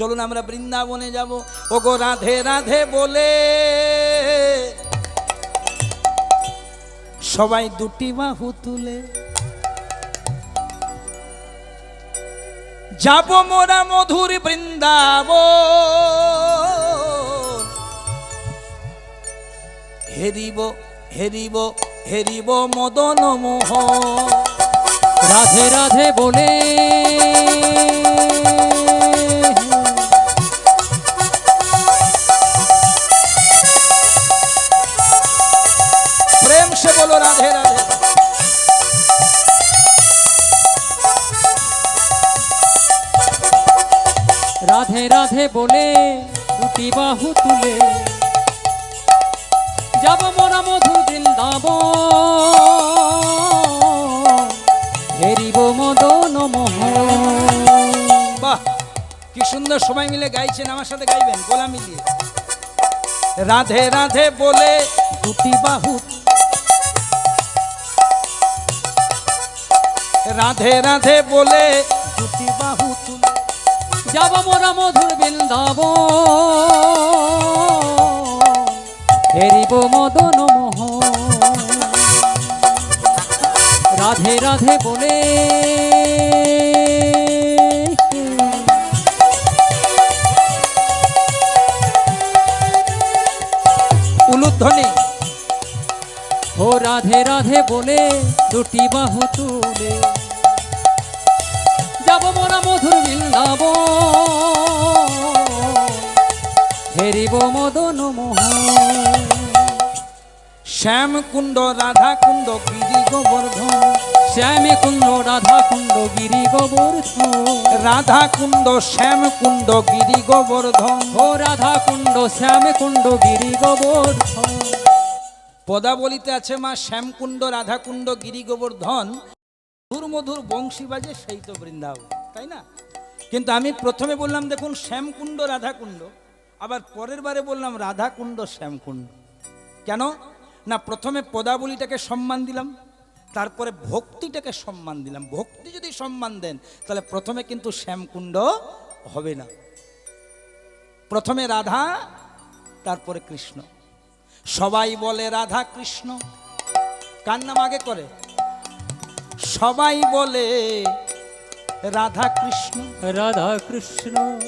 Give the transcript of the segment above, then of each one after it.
চলুন আমরা বৃন্দাবনে যাব। ও গো রাধে রাধে বলে। সবাই দুটি বাহু তুলে। যাব মোরা মধুর বৃন্দাব হেরিব হেরিব হেরিব মদন মোহ রাধে রাধে বলে। সে বলো, রাধে রাধে। রাধে রাধে বলে দুটি বাহু তুলে যাব মোরা মধু বৃন্দাব হেরিব মদন মোহ বাহ, কি সুন্দর সবাই মিলে গাইছেন, আমার সাথে গাইবেন, গোলা দিয়ে রাধে রাধে বলে দুটি বাহু রাধে রাধে বলে দুটি বাহু তুলে যাব মোরা মধুর বৃন্দাব হেরিব মদন মোহ রাধে রাধে বলে, উলুধ্বনি। ও রাধে রাধে বলে দুটি বাহু তুলে মধুর বৃন্দাব হেরিব মদন মোহ শ্যাম কুণ্ড রাধা কুণ্ড গিরি গোবর্ধন শ্যামে কুণ্ড রাধা কুণ্ড গিরি গোবর্ধন রাধা কুণ্ড শ্যাম কুণ্ড গিরি গোবর্ধন ও রাধা কুণ্ড শ্যামে কুণ্ড গিরি গোবর্ধন পদাবলিতে আছে মা শ্যামকুণ্ড রাধাকুণ্ড গিরি গোবর্ধন মধুর মধুর বংশী বাজে সেই তো বৃন্দাবন। তাই না? কিন্তু আমি প্রথমে বললাম, দেখুন, শ্যামকুণ্ড, রাধাকুণ্ড। আবার পরের বারে বললাম, রাধাকুণ্ড, শ্যামকুণ্ড। কেন? না, প্রথমে পদাবলীটাকে সম্মান দিলাম, তারপরে ভক্তিটাকে সম্মান দিলাম। ভক্তি যদি সম্মান দেন, তাহলে প্রথমে কিন্তু শ্যামকুণ্ড হবে না। প্রথমে রাধা, তারপরে কৃষ্ণ। সবাই বলে রাধা কৃষ্ণ। কার নাম আগে করে? সবাই বলে রাধা কৃষ্ণ রাধা কৃষ্ণ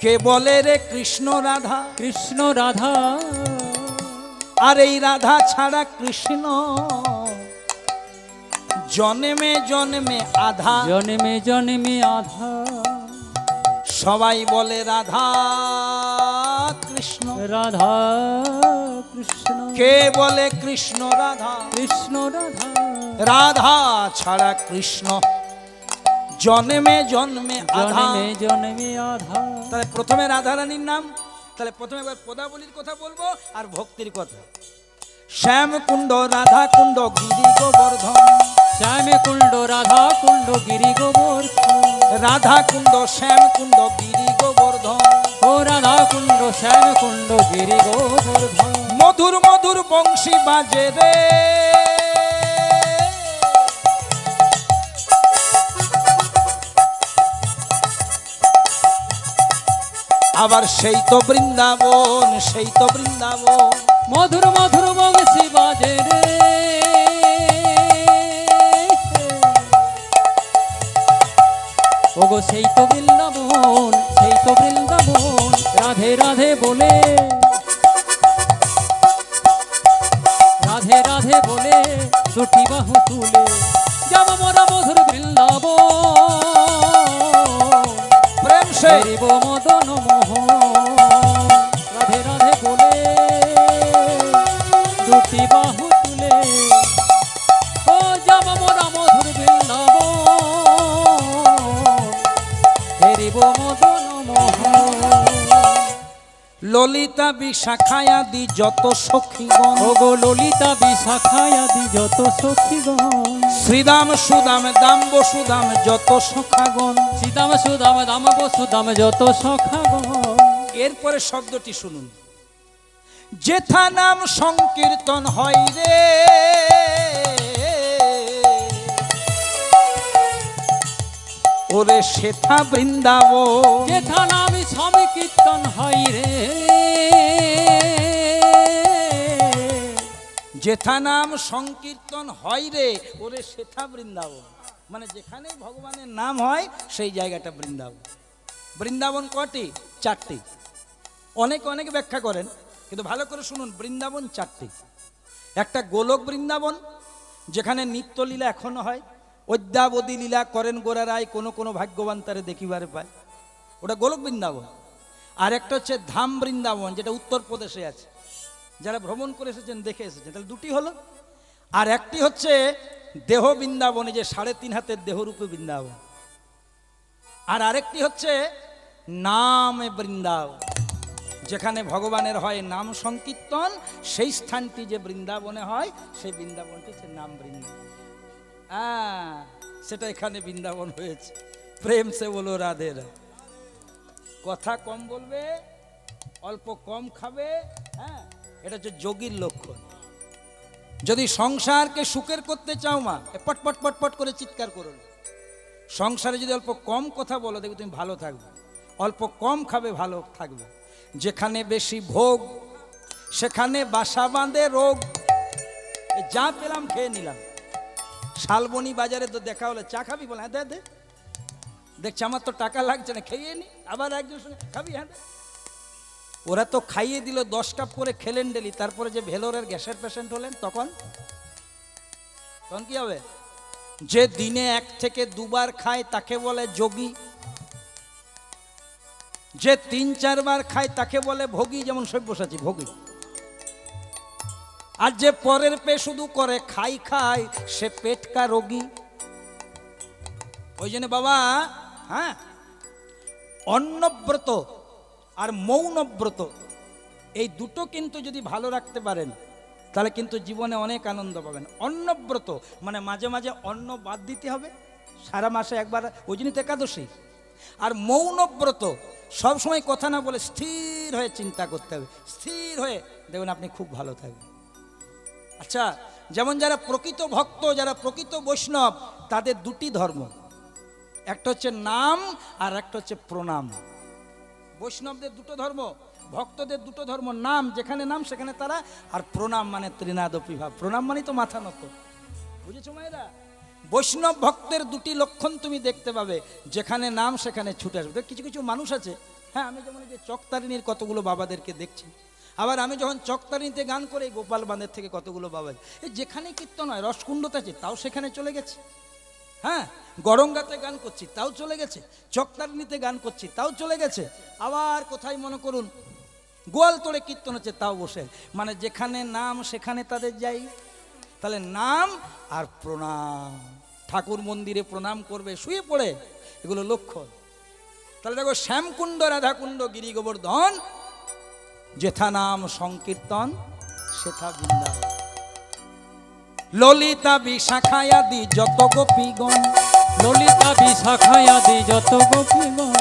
কে বলে রে কৃষ্ণ রাধা? কৃষ্ণ রাধা। আর এই রাধা ছাড়া কৃষ্ণ? জন্মে জন্মে আধা। জন্মে জন্মে আধা। সবাই বলে রাধা কৃষ্ণ। রাধা কৃষ্ণ কে বলে কৃষ্ণ রাধা? কৃষ্ণ রাধা। রাধা ছাড়া কৃষ্ণ জন্মে জন্মে জন্মে জন্মে আধা তাহলে প্রথমে রাধারানীর নাম তাহলে প্রথমে একবার পদাবলীর কথা বলব আর ভক্তির কথা। শ্যাম কুণ্ড রাধা কুণ্ড গিরি গোবর্ধন। শ্যামে কুণ্ড রাধা কুণ্ড গিরি গোবর্ধন। রাধা কুণ্ড শ্যাম কুণ্ড গিরি গোবর্ধন। ও রাধা কুণ্ড শ্যাম কুণ্ড গিরি গোবর্ধন। মধুর মধুর বংশী বাজে রে। আবার সেই তো বৃন্দাবন সেই তো বৃন্দাবন। মধুর মধুর বংশী বাজে রে। ওগো সেই তো বৃন্দাবন সেই তো বৃন্দাবন রাধে রাধে বলে। রাধে রাধে বলে দুটি বাহু তুলে। যাব মোরা মধুর বৃন্দাবন। প্রেম সে মদন মোহ ললিতা বিশাখায়াদি যত সখীগণ ও গো ললিতা বিশাখায়াদি যত সখীগণ শ্রীদাম সুদাম দাম বসুদাম যত সখাগণ শ্রীদাম সুদাম দাম বসুদাম যত সখাগণ এরপরে শব্দটি শুনুন। যেথা নাম সংকীর্তন হয় রে ওরে শেথা বৃন্দাবন। যেথা নামি স্বামী কীর্তন হয় রে। যেথা নাম সংকীর্তন হয় রে ওরে সেথা বৃন্দাবন। মানে যেখানেই ভগবানের নাম হয় সেই জায়গাটা বৃন্দাবন। বৃন্দাবন কটি? চারটি। অনেক অনেক ব্যাখ্যা করেন কিন্তু ভালো করে শুনুন বৃন্দাবন চারটি। একটা গোলক বৃন্দাবন যেখানে নিত্যলীলা এখনও হয় অদ্যাবধি লীলা করেন গোরা রায়, কোনো কোনো ভাগ্যবান তারে দেখিবারে পায়। ওটা গোলক বৃন্দাবন। আর একটা হচ্ছে ধাম বৃন্দাবন, যেটা উত্তরপ্রদেশে আছে। যারা ভ্রমণ করে এসেছেন, দেখে এসেছেন। তাহলে দুটি হলো। আর একটি হচ্ছে দেহ বৃন্দাবনে, যে সাড়ে তিন হাতের দেহরূপে বৃন্দাবন। আর আরেকটি হচ্ছে নাম বৃন্দাবন, যেখানে ভগবানের হয় নাম সংকীর্তন। সেই স্থানটি যে বৃন্দাবনে হয়, সেই বৃন্দাবনটি হচ্ছে নাম বৃন্দাবন। হ্যাঁ সেটা এখানে বৃন্দাবন হয়েছে। প্রেম সে বলো, রাধে রাধে। কথা কম বলবে, অল্প কম খাবে হ্যাঁ? এটা হচ্ছে যোগীর লক্ষণ। যদি সংসারকে সুখের করতে চাও মা, এ পট পট পট পট করে চিৎকার করো। সংসারে যদি অল্প কম কথা বলো, দেখবে তুমি ভালো থাকবে। অল্প কম খাবে, ভালো থাকবে। যেখানে বেশি ভোগ, সেখানে বাসা বাঁধে রোগ। যা পেলাম, খেয়ে নিলাম। শালবনি বাজারে তো দেখা হলো, চা খাবি বলে হ্যাঁ দে দেখছি আমার তো টাকা লাগছে না, খেয়ে নি। আবার একজনের সঙ্গে খাবি হ্যাঁ ওরা তো খাইয়ে দিল দশ কাপ করে খেলেন ডেলি, তারপরে যে ভেলোরের গ্যাসের পেশেন্ট হলেন, তখন? তখন কি হবে? যে দিনে এক থেকে দুবার খায়, তাকে বলে যোগী। যে তিন চারবার খায়, তাকে বলে ভোগী, যেমন সব্যসাচী, ভোগী। আর যে পরের পে শুধু করে, খাই খাই, সে পেটকা রোগী। ওই জন্য বাবা হ্যাঁ অন্নব্রত আর মৌনব্রত, এই দুটো কিন্তু যদি ভালো রাখতে পারেন, তাহলে কিন্তু জীবনে অনেক আনন্দ পাবেন। অন্নব্রত মানে মাঝে মাঝে অন্ন বাদ দিতে হবে, সারা মাসে একবার, ওই জন্য একাদশী। আর মৌনব্রত, সবসময় কথা না বলে স্থির হয়ে চিন্তা করতে হবে, স্থির হয়ে দেখবেন আপনি খুব ভালো থাকবেন। আচ্ছা যেমন যারা প্রকৃত ভক্ত, যারা প্রকৃত বৈষ্ণব, তাদের দুটি ধর্ম। একটা হচ্ছে নাম আর একটা হচ্ছে প্রণাম। বৈষ্ণবদের দুটো ধর্ম, ভক্তদের দুটো ধর্ম, নাম, যেখানে নাম সেখানে তারা, আর প্রণাম মানে ত্রিনাদপি ভাব প্রণাম মানে তো মাথা নত। বুঝেছ মায়েরা? বৈষ্ণব ভক্তের দুটি লক্ষণ তুমি দেখতে পাবে, যেখানে নাম সেখানে ছুটে আসবে। কিছু কিছু মানুষ আছে। হ্যাঁ আমি যেমন যে চকতারিণীর কতগুলো বাবাদেরকে দেখছি। আবার আমি যখন চকতারিনীতে গান করে গোপাল বাঁধের থেকে কতগুলো বাবা এই যেখানে কীর্তন হয়, রসকুণ্ডতে আছে, তাও সেখানে চলে গেছে। হ্যাঁ গরঙ্গাতে গান করছি, তাও চলে গেছে। চকতারিনীতে গান করছি, তাও চলে গেছে। আবার কোথায় মনে করুন, গোয়াল তোড়ে কীর্তন হচ্ছে, তাও বসে। মানে যেখানে নাম, সেখানে তাদের যাই। তাহলে নাম আর প্রণাম। ঠাকুর মন্দিরে প্রণাম করবে, শুয়ে পড়ে, এগুলো লক্ষ্য। তাহলে দেখো, শ্যামকুণ্ড, রাধাকুণ্ড গিরি গোবর্ধন যেথা নাম সংকীর্তন সেথা বৃন্দাবন। ললিতা বিশাখায়াদি যত গোপীগণ ললিতা বিশাখায় আদি যত গোপীগণ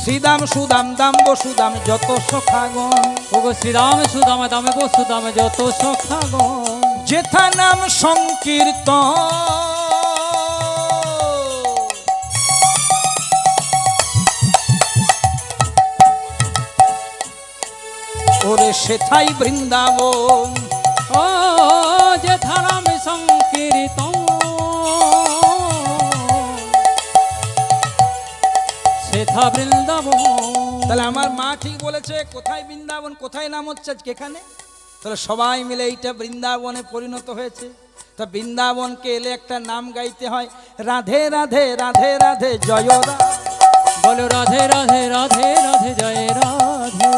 শ্রীদাম সুদাম দাম বসুদাম যত সখাগণ। ওগো শ্রীরাম সুদাম দামে গো সুদামে যত সখাগণ। যেথা নাম সংকীর্তন ওরে সেথাই বৃন্দাবন। ও, যে ধারাম সংকীর্তন। সেথা বৃন্দাবন। তাহলে আমার মা ঠিক বলেছে, কোথায় বৃন্দাবন, কোথায় নাম হচ্ছে আজকে এখানে? তাহলে সবাই মিলে এইটা বৃন্দাবনে পরিণত হয়েছে। তা বৃন্দাবনকে এলে একটা নাম গাইতে হয়, রাধে রাধে রাধে রাধে, জয় রা বলো রাধে রাধে রাধে রাধে জয় রাধে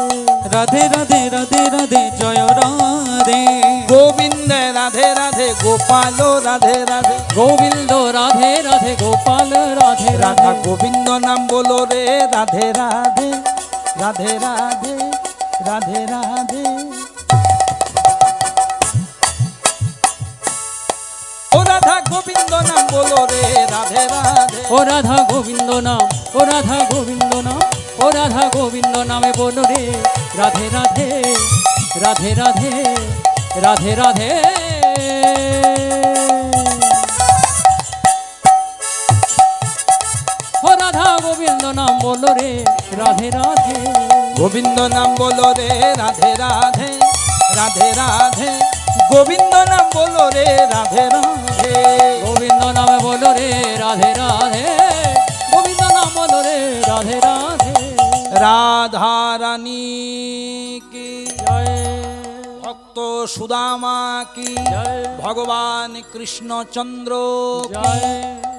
রাধে রাধে রাধে রাধে জয় রাধে গোবিন্দ রাধে রাধে গোপাল রাধে রাধে গোবিন্দ রাধে রাধে গোপাল রাধে রাধা গোবিন্দ নাম বলো রে রাধে রাধে রাধে রাধে রাধে রাধে ও রাধা গোবিন্দ নাম বলো রে রাধে রাধে ও রাধা গোবিন্দ নাম ও রাধা গোবিন্দ নাম ও রাধা গোবিন্দ নামে বলো রে রাধে রাধে রাধে রাধে রাধে রাধে। ও রাধা গোবিন্দ নাম বলো রে রাধে রাধে। গোবিন্দ নাম বলো রে রাধে রাধে রাধে রাধে। গোবিন্দ নাম বলো রে রাধে রাধে। গোবিন্দ নাম রাধারানী কি ভক্ত সুদামা কি ভগবান কৃষ্ণচন্দ্র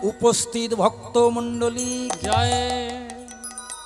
উপস্থিত ভক্তমণ্ডলী জয়।